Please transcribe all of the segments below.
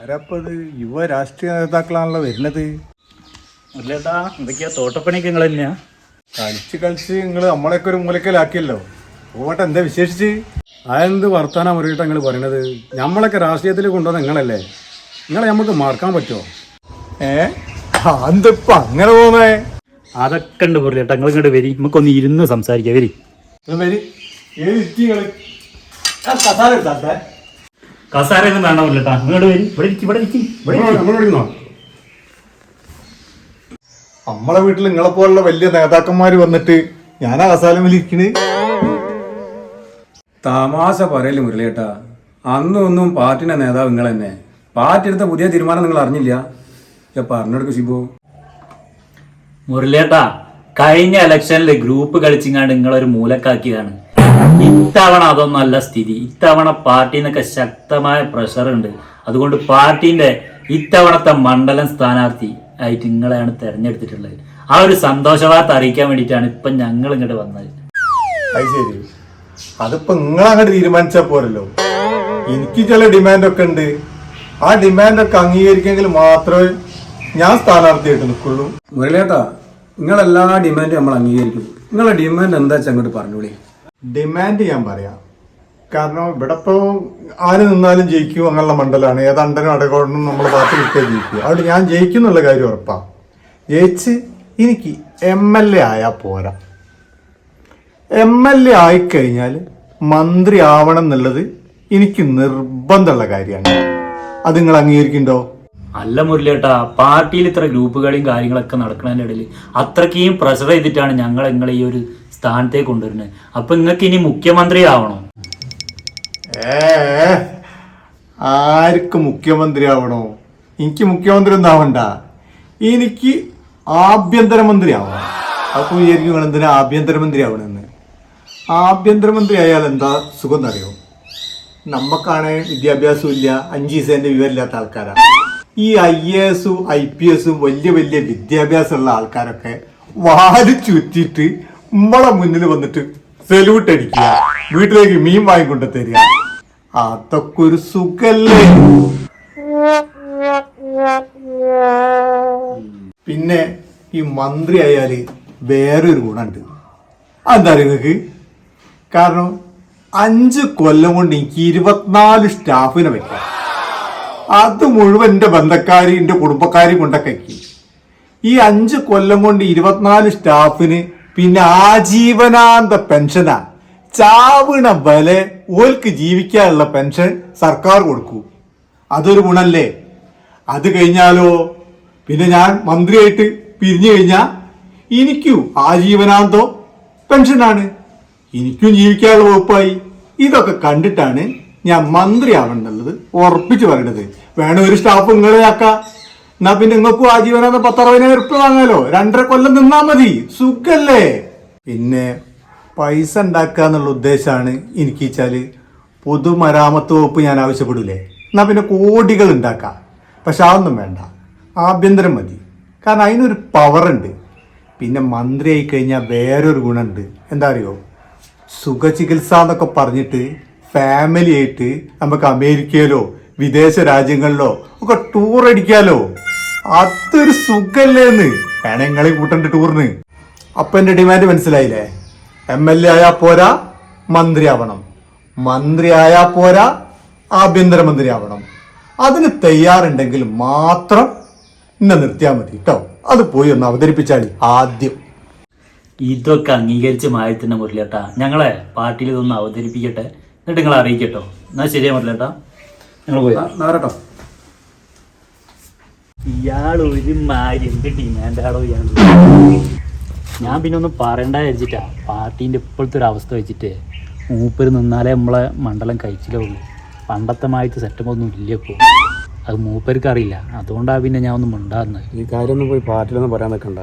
ആരപ്പത് യുവ രാഷ്ട്രീയ നേതാക്കളാണല്ലോ വരുന്നത്? അല്ലേട്ടാ എന്തൊക്കെയാ തോട്ടപ്പണിക്ക് നിങ്ങൾ തന്നെയാ? കളിച്ച് കളിച്ച് നിങ്ങൾ നമ്മളെയൊക്കെ ഒരു മൂലക്കലാക്കിയല്ലോ. പോട്ടെ എന്താ വിശേഷിച്ച്? അതെന്ത് വർത്താനം മുറിയിട്ട് നിങ്ങൾ പറയണത്? നമ്മളൊക്കെ രാഷ്ട്രീയത്തിൽ കൊണ്ടുവന്ന നിങ്ങളല്ലേ? നിങ്ങളെ നമുക്ക് മറക്കാൻ പറ്റുമോ ഏ? എന്തിപ്പോ അങ്ങനെ പോന്നേ അതൊക്കെ ഉണ്ട് മുരളിയേട്ടാ നിങ്ങൾ ഇങ്ങോട്ട് വരി. നമുക്കൊന്ന് ഇരുന്ന് സംസാരിക്കാം വരി. കസാരയൊന്നും വേണ്ട കേട്ടോ ഇങ്ങോട്ട് വരും. ഇവിടെ ഇരിക്കും ഇവിടെ ഇരിക്കും ഇവിടെ ഇരിക്ക്. നമ്മളെ വീട്ടിൽ നിങ്ങളെ പോലുള്ള വലിയ നേതാക്കന്മാര് വന്നിട്ട് ഞാനാ കസാലം ഇരിക്കണ്. തമാശ പറയൽ മുരളിയേട്ടാ. അന്നും ഒന്നും പാർട്ടിന്റെ നേതാവ് നിങ്ങൾ തന്നെ പാർട്ടി എടുത്ത പുതിയ തീരുമാനം നിങ്ങൾ അറിഞ്ഞില്ല? ഞാൻ പറഞ്ഞെടുക്കും ശിബു മുരളിയേട്ടാ കഴിഞ്ഞ ഇലക്ഷനിൽ ഗ്രൂപ്പ് കളിച്ചിങ്ങാണ്ട് നിങ്ങളൊരു മൂലക്കാക്കിയതാണ്. ഇത്തവണ അതൊന്നല്ല സ്ഥിതി. ഇത്തവണ പാർട്ടിയിൽ നിന്നൊക്കെ ശക്തമായ പ്രഷർ ഉണ്ട്. അതുകൊണ്ട് പാർട്ടിന്റെ ഇത്തവണത്തെ മണ്ഡലം സ്ഥാനാർത്ഥി ആയിട്ട് നിങ്ങളെയാണ് തെരഞ്ഞെടുത്തിട്ടുള്ളത്. ആ ഒരു സന്തോഷവാർത്ത അറിയിക്കാൻ വേണ്ടിയിട്ടാണ് ഇപ്പൊ ഞങ്ങൾ ഇങ്ങോട്ട് വന്നത്. അത് ശരി. അതിപ്പോ നിങ്ങൾ അങ്ങോട്ട് തീരുമാനിച്ചാ പോരല്ലോ. എനിക്ക് ചില ഡിമാൻഡൊക്കെ ഉണ്ട്. ആ ഡിമാൻഡൊക്കെ അംഗീകരിക്കെങ്കിൽ മാത്രമേ ഞാൻ സ്ഥാനാർത്ഥിയായിട്ട് നിൽക്കുള്ളൂ. മുരളിയേട്ടാ നിങ്ങളെല്ലാ ഡിമാൻഡും നമ്മൾ അംഗീകരിക്കും. നിങ്ങളെ ഡിമാൻഡ് എന്താ വെച്ചാൽ അങ്ങോട്ട് പറഞ്ഞോളി ഡിമാൻഡ് ചെയ്യാൻ പറയാം. കാരണം ഇവിടെ ഇപ്പോൾ ആര് നിന്നാലും ജയിക്കും അങ്ങനെയുള്ള മണ്ഡലമാണ് ഏത് അടകോടനും നമ്മൾ പാർട്ടി കിട്ടിയാൽ ജയിക്കും അതുകൊണ്ട് ഞാൻ ജയിക്കും എന്നുള്ള കാര്യം ഉറപ്പാണ് ജയിച്ച് എനിക്ക് എം എൽ എ ആയാൽ പോരാ. എം എൽ എ ആയിക്കഴിഞ്ഞാൽ മന്ത്രി ആവണം എന്നുള്ളത് എനിക്ക് നിർബന്ധമുള്ള കാര്യമാണ്. അത് നിങ്ങൾ അംഗീകരിക്കുന്നുണ്ടോ? അല്ല മുരളിയേട്ടാ പാർട്ടിയിൽ ഇത്ര ഗ്രൂപ്പുകളെയും കാര്യങ്ങളൊക്കെ നടക്കുന്നതിന്റെ ഇടയിൽ അത്രയ്ക്കും പ്രഷർ ചെയ്തിട്ടാണ് ഞങ്ങൾ നിങ്ങളെ ഈ ഒരു സ്ഥാനത്തേക്ക് കൊണ്ടുവരുന്നത് അപ്പൊ നിങ്ങൾക്ക് ഇനി മുഖ്യമന്ത്രി ആവണോ ആർക്ക് മുഖ്യമന്ത്രി ആവണോ എനിക്ക് മുഖ്യമന്ത്രി ഒന്നും ആവണ്ട. എനിക്ക് ആഭ്യന്തരമന്ത്രി ആവണം അപ്പൊ വിചാരിക്കും നിങ്ങൾ എന്തിനാ ആഭ്യന്തരമന്ത്രി ആവണമെന്ന് ആഭ്യന്തരമന്ത്രി ആയാൽ എന്താ സുഖം എന്നറിയോ? നമുക്കാണ് വിദ്യാഭ്യാസം ഇല്ല അഞ്ച് ദിവസത്തിന്റെ വിവരമില്ലാത്ത ആൾക്കാരാണ് ഈ ഐ എ എസും ഐ പി എസും വലിയ വലിയ വിദ്യാഭ്യാസമുള്ള ആൾക്കാരൊക്കെ വാരി ചുറ്റിട്ട് നമ്മളെ മുന്നിൽ വന്നിട്ട് സെല്യൂട്ട് അടിക്കുക. വീട്ടിലേക്ക് മീൻ വാങ്ങിക്കൊണ്ട് തരിക. അതൊക്കെ ഒരു സുഖല്ലേ? പിന്നെ ഈ മന്ത്രി ആയാൽ വേറൊരു ഗുണമുണ്ട്. അറിയോ നിങ്ങൾക്ക് കാരണം അഞ്ച് കൊല്ലം കൊണ്ട് എനിക്ക് ഇരുപത്തിനാല് സ്റ്റാഫിനെ വെക്കാം. അത് മുഴുവൻ എന്റെ ബന്ധക്കാരി എന്റെ കുടുംബക്കാരി കൊണ്ടൊക്കെ ഈ അഞ്ച് കൊല്ലം കൊണ്ട് ഇരുപത്തിനാല് സ്റ്റാഫിന് പിന്നെ ആജീവനാന്ത പെൻഷനാ. ചാവിണ ബല ഓൽക്ക് ജീവിക്കാനുള്ള പെൻഷൻ സർക്കാർ കൊടുക്കൂ. അതൊരു ഗുണല്ലേ? അത് കഴിഞ്ഞാലോ? പിന്നെ ഞാൻ മന്ത്രിയായിട്ട് പിരിഞ്ഞു കഴിഞ്ഞാൽ എനിക്കും ആജീവനാന്തോ പെൻഷനാണ്. എനിക്കും ജീവിക്കാനുള്ള വകുപ്പായി. ഇതൊക്കെ കണ്ടിട്ടാണ് ഞാൻ മന്ത്രി ആവണമെന്നുള്ളത് ഉറപ്പിച്ച് പറയണത്. വേണം ഒരു സ്റ്റാഫ് നിങ്ങളെ ആക്കാം. എന്നാ പിന്നെ നിങ്ങൾക്കും ആജീവനാന്ത പത്തറുപതിനായിരം ഉറുപ്പ് വാങ്ങാലോ? രണ്ടര കൊല്ലം നിന്നാ മതി. സുഖല്ലേ? പിന്നെ പൈസ ഉണ്ടാക്കുക എന്നുള്ള ഉദ്ദേശമാണ് എനിക്ക് വെച്ചാൽ പൊതുമരാമത്ത് വകുപ്പ് ഞാൻ ആവശ്യപ്പെടൂലേ. എന്നാ പിന്നെ കോടികൾ ഉണ്ടാക്കാം. പക്ഷെ അതൊന്നും വേണ്ട. ആഭ്യന്തരം മതി. കാരണം അതിനൊരു പവറുണ്ട് പിന്നെ മന്ത്രി ആയി കഴിഞ്ഞാൽ വേറൊരു ഗുണമുണ്ട്. എന്താ അറിയോ? സുഖചികിത്സ എന്നൊക്കെ പറഞ്ഞിട്ട് ഫാമിലി ആയിട്ട് നമുക്ക് അമേരിക്കയിലോ വിദേശ രാജ്യങ്ങളിലോ ഒക്കെ ടൂർ അടിക്കാലോ. അതൊരു സുഖല്ലേന്ന് വേണേ നിങ്ങളെ കൂട്ടണ്ട് ടൂറിന് അപ്പൊ എന്റെ ഡിമാൻഡ് മനസ്സിലായില്ലേ? എം എൽ എ ആയാ പോരാ മന്ത്രി ആവണം. മന്ത്രി ആയാ പോരാ ആഭ്യന്തരമന്ത്രി ആവണം. അതിന് തയ്യാറുണ്ടെങ്കിൽ മാത്രം എന്നെ നിർത്തിയാൽ മതി കേട്ടോ അത് പോയി ഒന്ന് അവതരിപ്പിച്ചാൽ ആദ്യം. ഇതൊക്കെ അംഗീകരിച്ച് മായി തന്നെ മുരളിയേട്ടാ. ഞങ്ങളെ പാർട്ടിയിൽ ഇതൊന്ന് അവതരിപ്പിക്കട്ടെ. എന്നിട്ട് നിങ്ങൾ അറിയിക്കട്ടോ. എന്നാൽ ശരിയാ മുരളിയേട്ടാ നിങ്ങൾ പോയി. നാരട്ടോ. ഇയാൾ ഒരു മാരി എന്ത് ഡിമാൻഡാണോ ഇയാൾ ഞാൻ പിന്നെ ഒന്നും പറയണ്ട വിചാരിച്ചിട്ടാ. പാർട്ടീന്റെ ഇപ്പോഴത്തെ ഒരു അവസ്ഥ വെച്ചിട്ട് മൂപ്പര് നിന്നാലേ നമ്മളെ മണ്ഡലം കഴിച്ചിലേ ഉള്ളൂ പണ്ടത്തെ മായത്ത് സെറ്റപ്പ് ഒന്നും ഇല്ല ഇപ്പോൾ അത് മൂപ്പർക്ക് അറിയില്ല. അതുകൊണ്ടാണ് പിന്നെ ഞാൻ ഒന്നും മിണ്ടാകുന്നത് ഈ കാര്യമൊന്നും പോയി പാർട്ടിയിലൊന്നും പറയാൻ നിൽക്കണ്ട.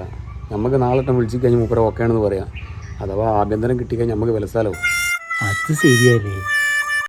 നമുക്ക് നാളെ വിളിച്ചു കഴിഞ്ഞാൽ മൂപ്പര ഓക്കെയാണെന്ന് പറയാം. അഥവാ ആഭ്യന്തരം കിട്ടിക്കഴിഞ്ഞാൽ നമുക്ക് വിലസാലോ. അത് ശരിയല്ലേ?